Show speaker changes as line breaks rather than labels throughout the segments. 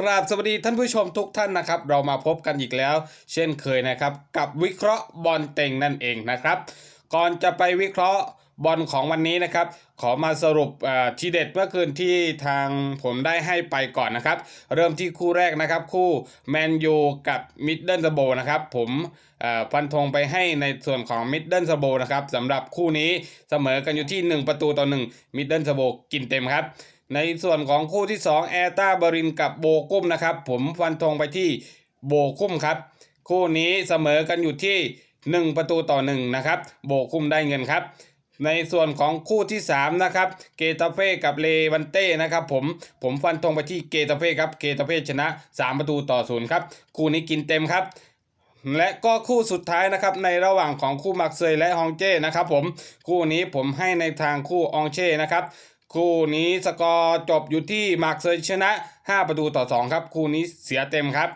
กราบสวัสดีท่านผู้ชมทุกท่านนะครับ เรามาพบกันอีกแล้ว เช่นเคยนะครับ กับวิเคราะห์บอลเต็งนั่นเองนะครับ ก่อนจะไปวิเคราะห์บอลของวันนี้นะครับ ขอมาสรุปอ่อทีเด็ดเมื่อคืนที่ทางผมได้ให้ไปก่อนนะครับ เริ่มที่คู่แรกนะครับ คู่แมนยูกับมิดเดิลสโบนะครับ ผมอ่อฟันธงไปให้ในส่วนของมิดเดิลสโบนะครับสำหรับคู่นี้เสมอกันอยู่ที่ 1 ประตูต่อ1มิดเดิลสโบกินเต็มครับ ในส่วนของคู่ที่2แอร์ตาบรินกับโบกุ้มนะครับ ผมฟันธงไปที่โบกุ้มครับ คู่นี้เสมอกันอยู่ที่ 1 ประตูต่อ1นะครับโบกุ้มได้เงินครับ ในส่วนของคู่ที่3นะครับเกตาเฟ่กับเลวันเต้นะครับผมผมฟันธงไปที่เกตาเฟ่ครับเกตาเฟ่ชนะ 3 ประตูต่อศูนย์ครับคู่นี้กินเต็มครับและก็คู่สุดท้ายนะครับในระหว่างของคู่มักเซยและฮองเจ้นะครับผมคู่นี้ผมให้ในทางคู่อองเช่นะครับ คู่นี้สกอร์จบอยู่ที่มาร์กเซยชนะ 5 ประตูต่อ 2 ครับ คู่นี้เสียเต็มครับ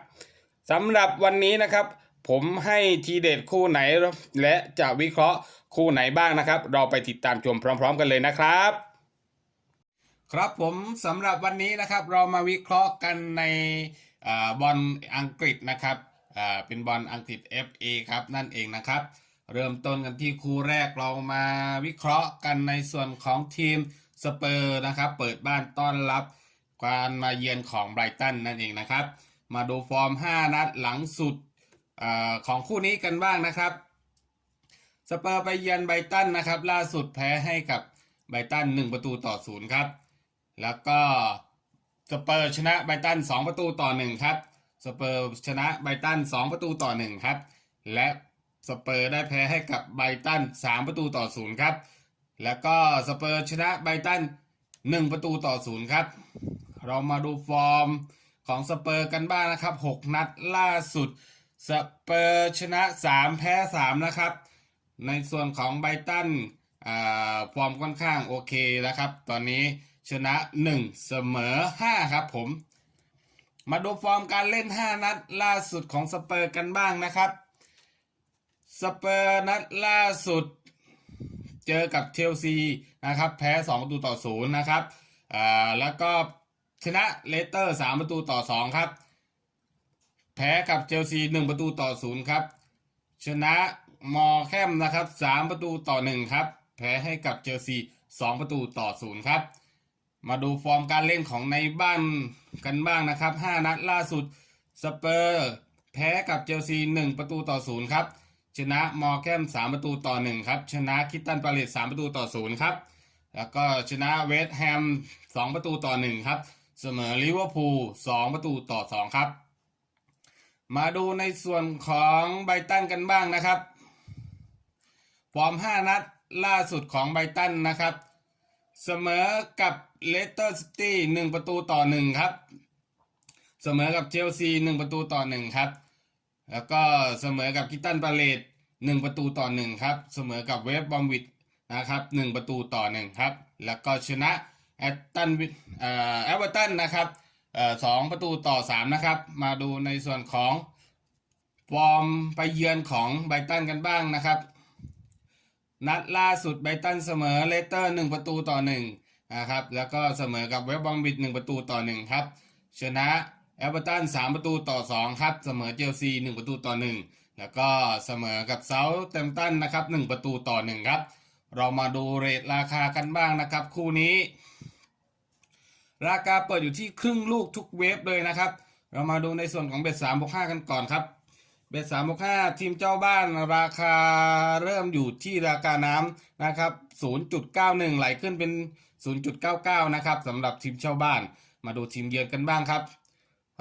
สำหรับวันนี้นะครับ ผมให้ทีเด็ดคู่ไหนและจะวิเคราะห์คู่ไหนบ้างนะครับ เราไปติดตามชมพร้อม ๆ กันเลยนะครับ ครับผมสำหรับวันนี้นะครับ เรามาวิเคราะห์กันในอบอลอังกฤษนะครับอ่าเป็นบอลอังกฤษ FA ครับนั่นเองนะครับ เริ่มต้นกันที่คู่แรกเรามาวิเคราะห์กันในส่วนของทีม สเปอร์นะครับเปิดบ้านต้อนรับการมาเยือนของไบรตันนั่นเองนะครับ มาดูฟอร์ม 5 นัดหลังสุดอของคู่นี้กันบ้างนะครับสเปอร์ไปเยือนไบรตันนะครับล่าสุดแพ้ให้กับไบรตัน 1 ประตูต่อศูนย์ครับแล้วก็สเปอร์ชนะไบรตัน 2 ประตูต่อ1ครับสเปอร์ชนะไบรตัน 2 ประตูต่อ1ครับและสเปอร์ได้แพ้ให้กับไบรตัน 3 ประตูต่อ0ครับ แล้วก็สเปอร์ชนะไบตัน1 ประตูต่อ0ครับ เรามาดูฟอร์มของสเปอร์กันบ้างนะครับ 6 นัดล่าสุด สเปอร์ชนะ 3 แพ้ 3 นะครับ ในส่วนของไบตันฟอร์มค่อนข้างโอเคนะครับ ตอนนี้ชนะ 1 เสมอ 5 ครับผม มาดูฟอร์มการเล่น 5 นัดล่าสุดของสเปอร์กันบ้างนะครับ สเปอร์นัดล่าสุด เจอกับเชลซีนะครับแพ้ 2 ประตูต่อ0นะครับอ่าแล้วก็ชนะเลสเตอร์ 3 ประตูต่อ 2 ครับ แพ้กับเชลซี 1 ประตูต่อ0ครับ ชนะมอแคมนะครับ 3 ประตูต่อ 1 ครับ แพ้ให้กับเชลซี 2 ประตูต่อ0ครับ มาดูฟอร์มการเล่นของในบ้านกันบ้างนะครับ 5 นัดล่าสุดสเปอร์แพ้กับเชลซี 1 ประตูต่อ0ครับ ชนะมอร์แกม3ประตูต่อ1ครับ ชนะคิตตันปาเลต3ประตูต่อ0ครับ แล้วก็ชนะเวสต์แฮม2ประตูต่อ1ครับ เสมอลิเวอร์พูล2ประตูต่อ2ครับ มาดูในส่วนของไบตันกันบ้างนะครับ ฟอร์ม5นัดล่าสุดของไบตันนะครับ เสมอกับเลสเตอร์ซิตี้1ประตูต่อ1ครับ เสมอกับเชลซี1ประตูต่อ1ครับ แล้วก็เสมอกับคิตตันปาเลต1ประตูต่อ1ครับ เสมอกับเวฟบอมวิดนะครับ1ประตูต่อ1ครับ แล้วก็ชนะแอตตันเอ่อแอเวอร์ตันนะครับสองประตูต่อ3นะครับ มาดูในส่วนของฟอร์มไปเยือนของไบตันกันบ้างนะครับ นัดล่าสุดไบตันเสมอเลสเตอร์1ประตูต่อ1นะครับ แล้วก็เสมอกับเวฟบอมบิด1ประตูต่อ1ครับ ชนะ แอเวอร์ตัน3ประตูต่อ2ครับ เสมอเจลซี1ประตูต่อ1แล้วก็เสมอกับเซาท์เทมตันนะครับ1ประตูต่อ1ครับ เรามาดูเรทราคากันบ้างนะครับ คู่นี้ ราคาเปิดอยู่ที่ครึ่งลูกทุกเวฟเลยนะครับ เรามาดูในส่วนของเบ็ด3บวก5กันก่อนครับ เบ็ดสามบวกห้าทีมเจ้าบ้านราคาเริ่มอยู่ที่ราคาน้ำนะครับ0.91ไหลขึ้นเป็น0.99นะครับสำหรับทีมเจ้าบ้าน มาดูทีมเยือนกันบ้างครับ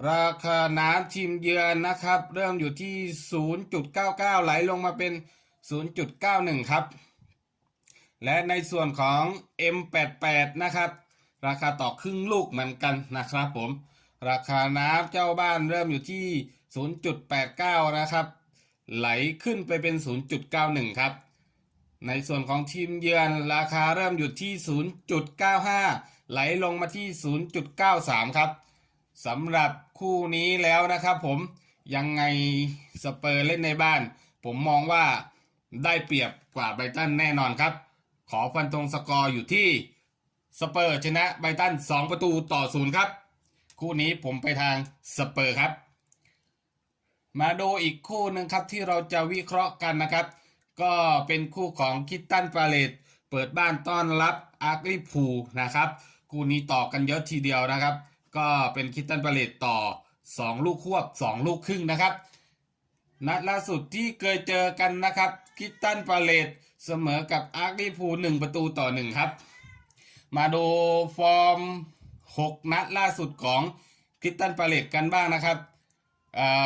ราคาน้ำทีมเยือนนะครับ เริ่มอยู่ที่ 0.99 ไหลลงมาเป็น 0.91 ครับ และในส่วนของ M88 นะครับ ราคาต่อครึ่งลูกเหมือนกันนะครับผม ราคาน้ำเจ้าบ้านเริ่มอยู่ที่ 0.89 นะครับ ไหลขึ้นไปเป็น 0.91 ครับ ในส่วนของทีมเยือนราคาเริ่มอยู่ที่ 0.95 ไหลลงมาที่ 0.93 ครับสำหรับ คู่นี้แล้วนะครับผมยังไงสเปอร์เล่นในบ้าน ผมมองว่าได้เปรียบกว่าไบตันแน่นอนครับ ขอฟันตรงสกอร์อยู่ที่สเปอร์ชนะไบตัน 2 ประตูต่อ0ครับ คู่นี้ผมไปทางสเปอร์ครับ มาดูอีกคู่หนึ่งครับที่เราจะวิเคราะห์กันนะครับ ก็เป็นคู่ของคิตตันปาเลตเปิดบ้านต้อนรับอาร์คลิพูนะครับ คู่นี้ต่อกันเยอะทีเดียวนะครับ ก็เป็นคิตตันปาเลตต่อ 2 ลูกควบ 2 ลูกครึ่งนะครับ นัดล่าสุดที่เคยเจอกันนะครับ คิตตันปาเลตเสมอกับอาร์คลิพู1ประตูต่อ1ครับ มาดูฟอร์ม 6 นัดล่าสุดของคิตตันปาเลตกันบ้างนะครับ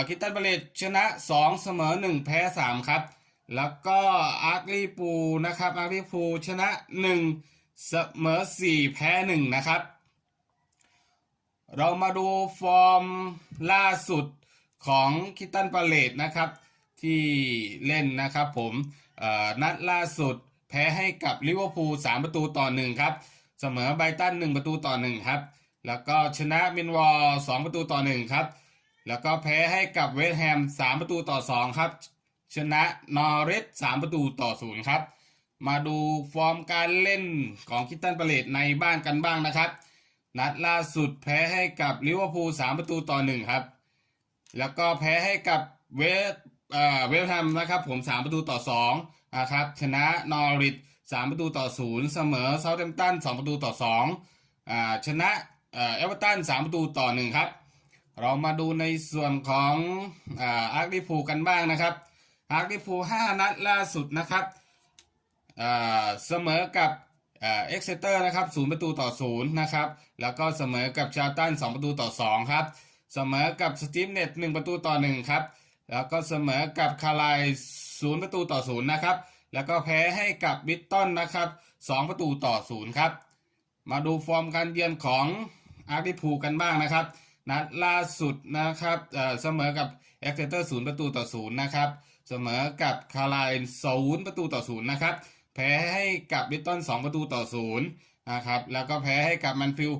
คิตตันบาเลตชนะ 2 เสมอ 1 แพ้ 3 ครับ แล้วก็อาร์คลีปูนะครับอาร์คลีปูชนะ 1 เสมอ 4 แพ้ 1 นะครับ เรามาดูฟอร์มล่าสุดของคิตตันบาเลตนะครับ ที่เล่นนะครับผมนัดล่าสุดแพ้ให้กับลิเวอร์พูล3ประตูต่อ1ครับ เสมอไบตัน 1 ประตูต่อ1ครับ แล้วก็ชนะมินวอล2ประตูต่อ1ครับ แล้วก็แพ้ให้กับเวสต์แฮม3ประตูต่อ2ครับ ชนะนอริส3ประตูต่อ0ครับ มาดูฟอร์มการเล่นของคิตตันปาเลตในบ้านกันบ้างนะครับ นัดล่าสุดแพ้ให้กับลิเวอร์พูล3ประตูต่อ1ครับ แล้วก็แพ้ให้กับเวสเอ่อเวสแฮมนะครับผม3ประตูต่อ2นะครับชนะนอริส3ประตูต่อ0เสมอเซาท์แฮมป์ตัน2ประตูต่อ2อ่าชนะเอเวอร์ตัน3ประตูต่อ1ครับ เรามาดูในส่วนของอาร์คดิพูกันบ้างนะครับอาร์คดิพูห้านัดล่าสุดนะครับอ่าเสมอกับ เอ็กเซเตอร์นะครับศูนย์ประตูต่อศูนย์นะครับ แล้วก็เสมอกับชาตันสองประตูต่อสองครับเสมอกับสตีฟเน็ตหนึ่งประตูต่อหนึ่งครับแล้วก็เสมอกับคาไลศูนย์ประตูต่อศูนย์นะครับ แล้วก็แพ้ให้กับบิตตันนะครับสองประตูต่อศูนย์ครับ มาดูฟอร์มการเยือนของอาร์คดิพูกันบ้างนะครับนัดล่าสุดนะครับเอ่อเสมอกับเอ็กเซเตอร์ศูนย์ประตูต่อศูนย์นะครับ เสมอกับคาไลน์ศูนย์ประตูต่อศูนย์นะครับ แพ้ให้กับบิตตันสองประตูต่อศูนย์นะครับแล้วก็แพ้ให้กับแมนฟิล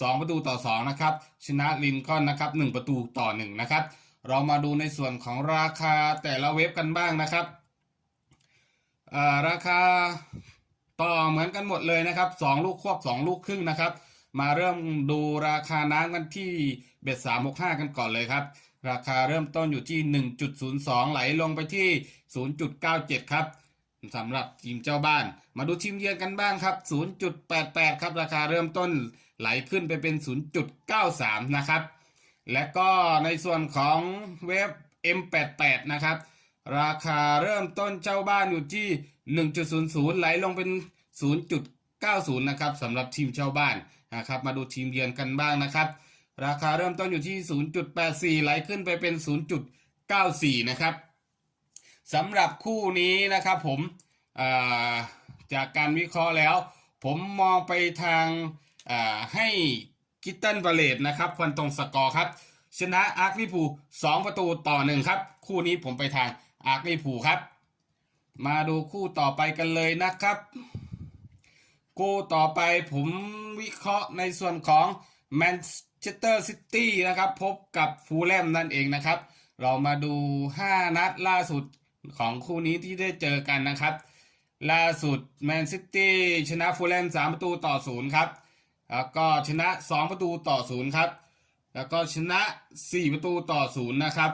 สองประตูต่อสองนะครับชนะลินคอนนะครับหนึ่งประตูต่อหนึ่งนะครับเรามาดูในส่วนของราคาแต่ละเว็บกันบ้างนะครับราคาต่อเหมือนกันหมดเลยนะครับสองลูกควบสองลูกครึ่งนะครับ มาเริ่มดูราคาน้ำกันที่เบ็ดสามหกห้ากันก่อนเลยครับ ราคาเริ่มต้นอยู่ที่ 1.02 ไหลลงไปที่ 0.97 ครับ สำหรับทีมเจ้าบ้าน มาดูทีมเยือนกันบ้างครับ 0.88 ครับ ราคาเริ่มต้นไหลขึ้นไปเป็น 0.93 นะครับ และก็ในส่วนของเว็บ M88 นะครับ ราคาเริ่มต้นเจ้าบ้านอยู่ที่ 1.00 ไหลลงเป็น 0.90 นะครับสำหรับทีมเจ้าบ้านนะครับ มาดูทีมเยือนกันบ้างนะครับ ราคาเริ่มต้นอยู่ที่ 0.84 ไหลขึ้นไปเป็น 0.94 นะครับ สำหรับคู่นี้นะครับผมจากการวิเคราะห์แล้ว ผมมองไปทางให้กิตตันบาเลตนะครับควันตรงสกอร์ครับ ชนะอาร์คลิพู2ประตูต่อหนึ่งครับ คู่นี้ผมไปทางอาร์คลิพูครับ มาดูคู่ต่อไปกันเลยนะครับคู่ต่อไปผมวิเคราะห์ในส่วนของแมนเชสเตอร์ซิตี้นะครับ พบกับฟูลแลมนั่นเองนะครับ เรามาดู 5 นัดล่าสุด ของคู่นี้ที่ได้เจอกันนะครับ ล่าสุดแมนซิตี้ชนะฟูลแลม3ประตูต่อ0ครับแล้วก็ชนะ 2 ประตูต่อ0ครับ แล้วก็ชนะ 4 ประตูต่อ0นะครับ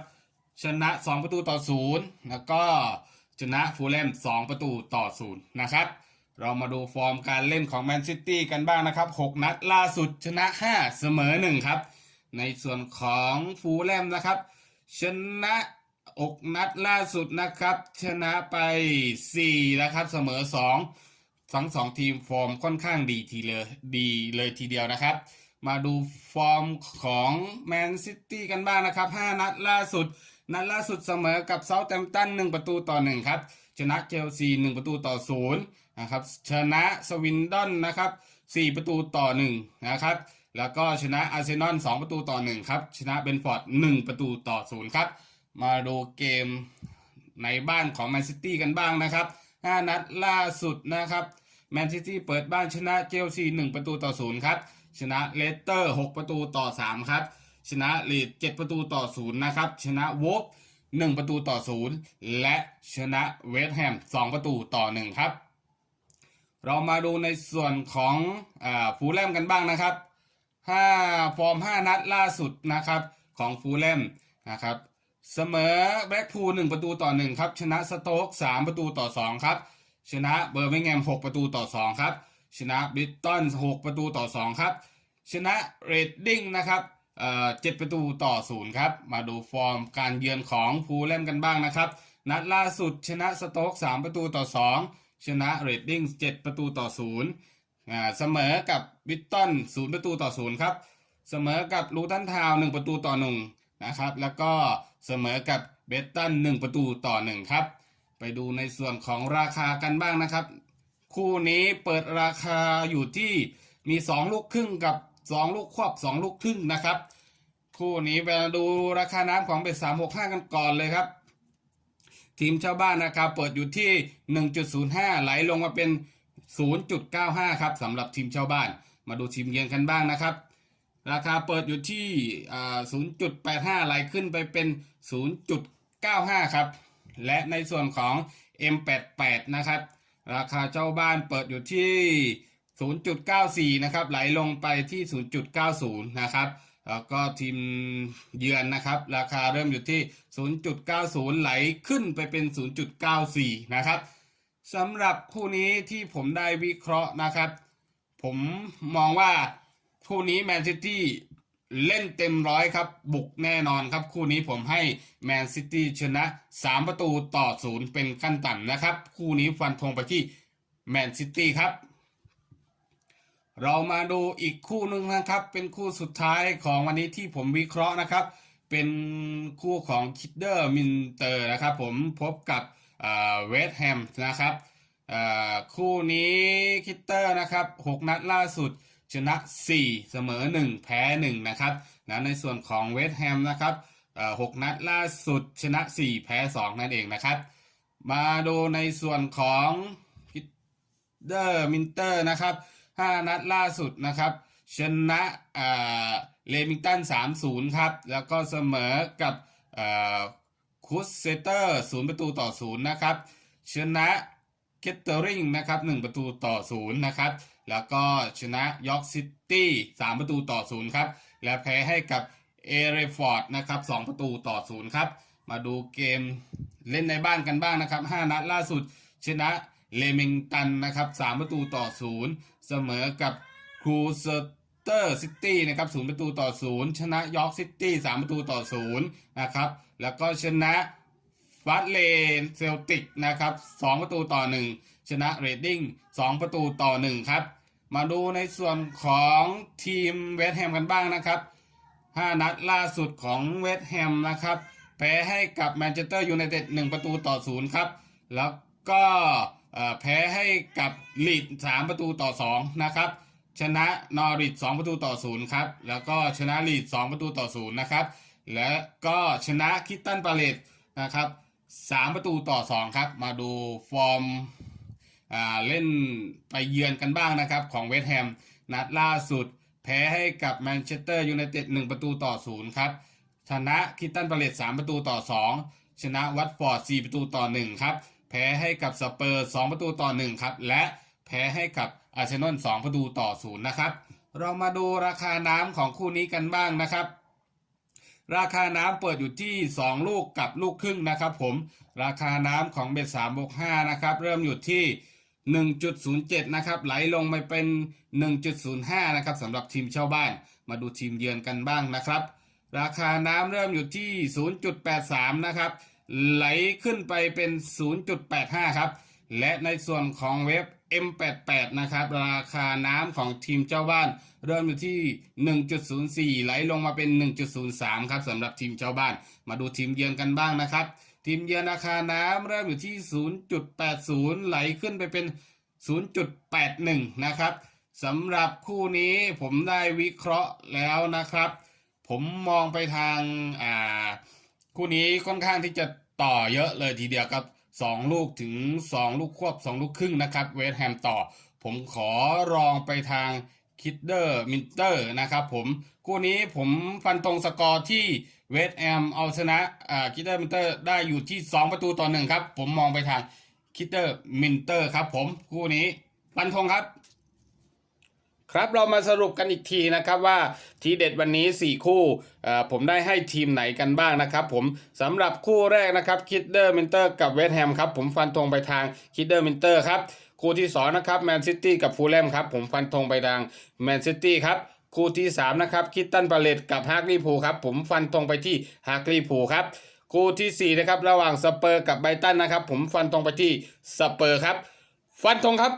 ชนะ 2 ประตูต่อ0แล้วก็ชนะฟูลแลม2 ประตูต่อ0นะครับ เรามาดูฟอร์มการเล่นของแมนซิตี้กันบ้างนะครับ 6 นัดล่าสุดชนะ 5 เสมอ 1 ครับ ในส่วนของฟูลแลมนะครับ ชนะ อกนัดล่าสุดนะครับ ชนะไป 4 นะครับ เสมอ 2 ทั้งสองทีมฟอร์มค่อนข้างดีทีเลยดีเลยทีเดียวนะครับ มาดูฟอร์มของแมนซิตี้กันบ้างนะครับ 5 นัดล่าสุด นัดล่าสุดเสมอกับเซาท์แ m มป์ตัน 1 ประตูต่อ 1 ครับ ชนะเชลซี 1 ประตูต่อ 0 นะครับ ชนะสวินดอนนะครับ 4 ประตูต่อ 1 นะครับ แล้วก็ชนะอาร์เซนอล 2 ประตูต่อ 1 ครับ ชนะเบนฟอร์ด 1 ประตูต่อ 0 ครับ มาดูเกมในบ้านของแมนซิตี้กันบ้างนะครับ 5 นัดล่าสุดนะครับแมนซิตี้เปิดบ้านชนะเชลซี1ประตูต่อ0ครับ ชนะเลสเตอร์ 6 ประตูต่อ3ครับ ชนะลีด7ประตูต่อ0นะครับ ชนะวอฟ1ประตูต่อ0และชนะเวสต์แฮม2 ประตูต่อ1ครับ เรามาดูในส่วนของอฟูลแลมกันบ้างนะครับห้าฟอร์มห้านัดล่าสุดนะครับของฟูลแลมนะครับ เสมอแบล็กพูลหนึ่งประตูต่อหนึ่งครับ ชนะสโต๊กสามประตูต่อสองครับ ชนะเบอร์มิงแฮมหกประตูต่อสองครับ ชนะบิตตันหกประตูต่อสองครับ ชนะเรดดิ้งนะครับเอ่อเจ็ดประตูต่อศูนย์ครับ มาดูฟอร์มการเยือนของฟูลแลมกันบ้างนะครับ นัดล่าสุดชนะสโต๊กสามประตูต่อสองชนะเรดดิ้งเจ็ดประตูต่อศูนย์เสมอกับบิตตันศูนย์ประตูต่อศูนย์ครับ เสมอกับลูตันทาวหนึ่งประตูต่อหนึ่งนะครับ แล้วก็ เสมอกับเบตตันหนึ่งประตูต่อหนึ่งครับ ไปดูในส่วนของราคากันบ้างนะครับ คู่นี้เปิดราคาอยู่ที่มี 2 ลูกครึ่งกับ 2 ลูกควบ 2 ลูกครึ่งนะครับ คู่นี้ไปดูราคาน้ำของเบ็ด365 กันก่อนเลยครับ ทีมเจ้าบ้านราคาเปิดอยู่ที่ 1.05 ไหลลงมาเป็น 0.95 ครับสำหรับทีมเจ้าบ้าน มาดูทีมเยือนกันบ้างนะครับ ราคาเปิดอยู่ที่ 0.85 ไหลขึ้นไปเป็น 0.95 ครับ และในส่วนของ M88 นะครับ ราคาเจ้าบ้านเปิดอยู่ที่ 0.94 นะครับ ไหลลงไปที่ 0.90 นะครับ แล้วก็ทีมเยือนนะครับ ราคาเริ่มอยู่ที่ 0.90 ไหลขึ้นไปเป็น 0.94 นะครับสำหรับคู่นี้ที่ผมได้วิเคราะห์นะครับ ผมมองว่า คู่นี้แมนซิตี้เล่นเต็มร้อยครับ บุกแน่นอนครับ คู่นี้ผมให้แมนซิตี้ชนะ 3 ประตูต่อศูนย์เป็นขั้นต่ำนะครับ คู่นี้ฟันธงไปที่แมนซิตี้ครับ เรามาดูอีกคู่หนึ่งนะครับ เป็นคู่สุดท้ายของวันนี้ที่ผมวิเคราะห์นะครับ เป็นคู่ของคิดเดอร์มินเตอร์นะครับผมพบกับเวสต์แฮมนะครับคู่นี้คิดเตอร์นะครับ 6 นัดล่าสุด ชนะ 4 เสมอ 1 แพ้ 1 นะครับนะในส่วนของเวสต์แฮมนะครับเอ่อ6นัดล่าสุดชนะ 4 แพ้ 2 นั่นเองนะครับ มาดูในส่วนของพิเดอร์มินเตอร์นะครับ5นัดล่าสุดนะครับชนะเลมิงตัน 3-0 ครับ แล้วก็เสมอกับคุสเซเตอร์ 0 ประตูต่อ 0 นะครับ ชนะเคตเตอริงนะครับ 1 ประตูต่อ 0 นะครับ แล้วก็ชนะยอร์กซิตี้3ประตูต่อ0ครับ และแพ้ให้กับเอเรฟอร์ดนะครับ2ประตูต่อ0ครับ มาดูเกมเล่นในบ้านกันบ้างนะครับ5นัดล่าสุดชนะเลมิงตันนะครับ3ประตูต่อ0เสมอกับครูเซเตอร์ซิตี้นะครับ0ประตูต่อ0ชนะยอร์กซิตี้3ประตูต่อ0นะครับ แล้วก็ชนะฟัตเลนเซลติกนะครับ2ประตูต่อ1 ชนะเรดดิ้ง2 ประตูต่อ 1 ครับ มาดูในส่วนของทีมเวสต์แฮมกันบ้างนะครับ 5 นัดล่าสุดของเวสต์แฮมนะครับ แพ้ให้กับแมนเชสเตอร์ยูไนเต็ด1ประตูต่อ 0 ครับ แล้วก็แพ้ให้กับลีด3ประตูต่อ 2 นะครับ ชนะนอริท2ประตูต่อ 0 ครับ แล้วก็ชนะลีด2ประตูต่อ 0 นะครับ และก็ชนะคิตตันปาเลตนะครับ3ประตูต่อ 2 ครับ มาดูฟอร์ม เล่นไปเยือนกันบ้างนะครับของเวสต์แฮมนัดล่าสุด แพ้ให้กับแมนเชสเตอร์ยูไนเต็ด1ประตูต่อ0ครับชนะคิตตันบาเลต3ประตูต่อ 2 ชนะวัตฟอร์ด4ประตูต่อ1ครับแพ้ให้กับสเปอร์2ประตูต่อ1ครับและแพ้ให้กับอาร์เซนอล2ประตูต่อ0นะครับเรามาดูราคาน้ำของคู่นี้กันบ้างนะครับ ราคาน้ำเปิดอยู่ที่ 2 ลูกกับลูกครึ่งนะครับผม ราคาน้ำของเบ็ด3บวก5นะครับ เริ่มอยู่ที่ 1.07 นะครับ ไหลลงไปเป็น 1.05 นะครับสำหรับทีมเช่าบ้าน มาดูทีมเยือนกันบ้างนะครับ ราคาน้ำเริ่มอยู่ที่ 0.83 นะครับ ไหลขึ้นไปเป็น 0.85 ครับ และในส่วนของเว็บ M88 นะครับ ราคาน้ำของทีมเจ้าบ้าน เริ่มอยู่ที่ 1.04 ไหลลงมาเป็น 1.03 ครับสำหรับทีมเจ้าบ้าน มาดูทีมเยือนกันบ้างนะครับ ทีมเยือนราคาน้ำเริ่มอยู่ที่ 0.80 ไหลขึ้นไปเป็น 0.81 นะครับสำหรับคู่นี้ผมได้วิเคราะห์แล้วนะครับ ผมมองไปทางอ่าคู่นี้ค่อนข้างที่จะต่อเยอะเลยทีเดียวครับ 2 ลูกถึง 2 ลูกควบ 2 ลูกครึ่งนะครับ เวสแฮมต่อ ผมขอรองไปทางคิดเดอร์มินเตอร์นะครับผม คู่นี้ผมฟันตรงสกอร์ที่ เวสแฮมเอาชนะคิดเดอร์มินเตอร์ได้อยู่ที่ 2 ประตูต่อหนึ่งครับ ผมมองไปทางคิดเดอร์มินเตอร์ครับ ผมคู่นี้ฟันธงครับ ครับเรามาสรุปกันอีกทีนะครับว่าทีเด็ดวันนี้ 4 คู่เอ่ผมได้ให้ทีมไหนกันบ้างนะครับ ผมสำหรับคู่แรกนะครับคิดเดอร์มินเตอร์กับเวสแฮมครับผมฟันธงไปทางคิดเดอร์มินเตอร์ครับคู่ที่2นะครับแมนซิตี้กับฟูลแลมครับผมฟันธงไปทางแมนซิตี้ครับ คู่ที่ 3 นะครับคิตตันพาเลตกับฮาร์กลีพูครับ ผมฟันตรงไปที่ฮาร์กลีพูครับ คู่ทีสี่ 4 นะครับ ระหว่างสเปอร์กับไบตันนะครับ ผมฟันตรงไปที่สเปอร์ครับ ฟันตรงครับ